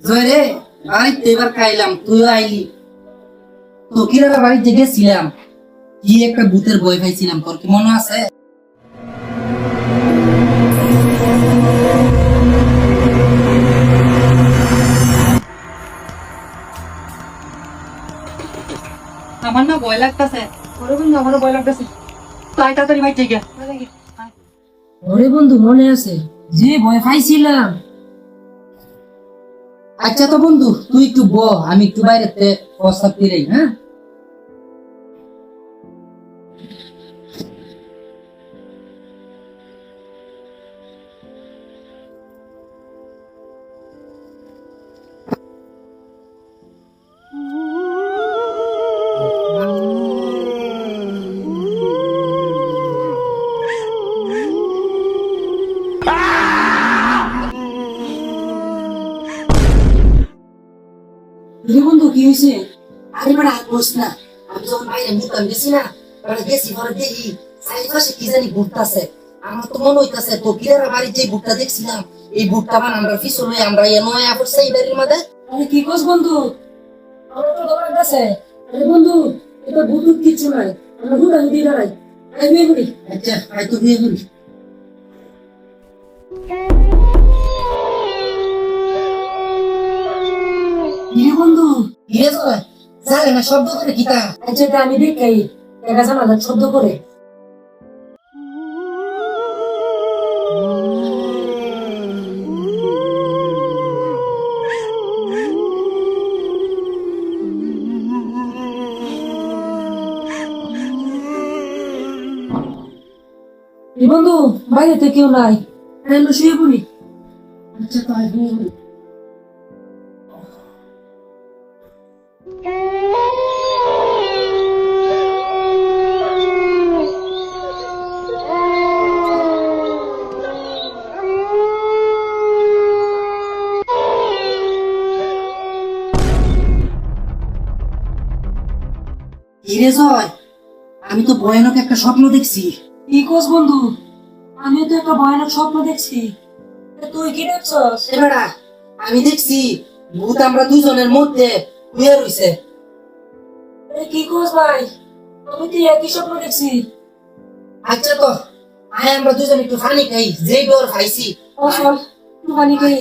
জয় রে আমি তো এবার খাইলাম তুইও আইলি। বাড়িতে গেছিলাম। কি একটা ভূতের বই খাইছিলাম তোর কি মনে আছে? আমার না ভয় লাগতেছে। ওরে বন্ধু আমারও ভয় লাগতেছে। তাই তাড়াতাড়ি ভাই ঠিক আছে ওরে বন্ধু মনে আছে? যে ভয় পাইছিলাম। আচ্ছা তো বন্ধু তুই একটু ব আমি একটু বাইরেতে প্রস্তাব ফিরাই হ্যাঁ? বন্ধু কি হয়েছে আরে বড় আর বস না। আমি যখন বাইরে মুতাম গেছি না বড় গেছি ঘরে দেখি চারিপাশে কি জানি ঘুরতাছে আমার তো মনে হইতাছে তো কিরারা বাড়ির যে ভুট্টা দেখছিলাম এই ভুট্টা বান আমরা ফিসল হয়ে আমরা এ নয় পড়ছে এই বাড়ির মধ্যে। আরে কি কস বন্ধু? আমরা তো তোমার কাছে আরে বন্ধু এটা ভুতুর কিছু নাই। আমরা হুদা হুদি দাঁড়াই আই বিয়ে করি। আচ্ছা আয় তো বিয়ে করি। বিয়ে জানে না শব্দ করে কিতা আচ্ছা এটা আমি দেখা জানা না শব্দ করে। বন্ধু বাইরে তো কেউ নাই। আমি শুয়ে পড়ি। আচ্ছা তো হিরে জয় আমি তো ভয়ানক একটা স্বপ্ন দেখছি। কি কস বন্ধু? আমিও তো একটা ভয়ানক স্বপ্ন দেখছি। তুই কি দেখছস? এবারা আমি দেখছি ভূত আমরা দুজনের মধ্যে শুয়ে রইছে কি কস ভাই? আমি তো একই স্বপ্ন দেখছি। আচ্ছা তো আয় আমরা দুজন একটু পানি খাই যেই ডোর খাইছি চল একটু খেয়ে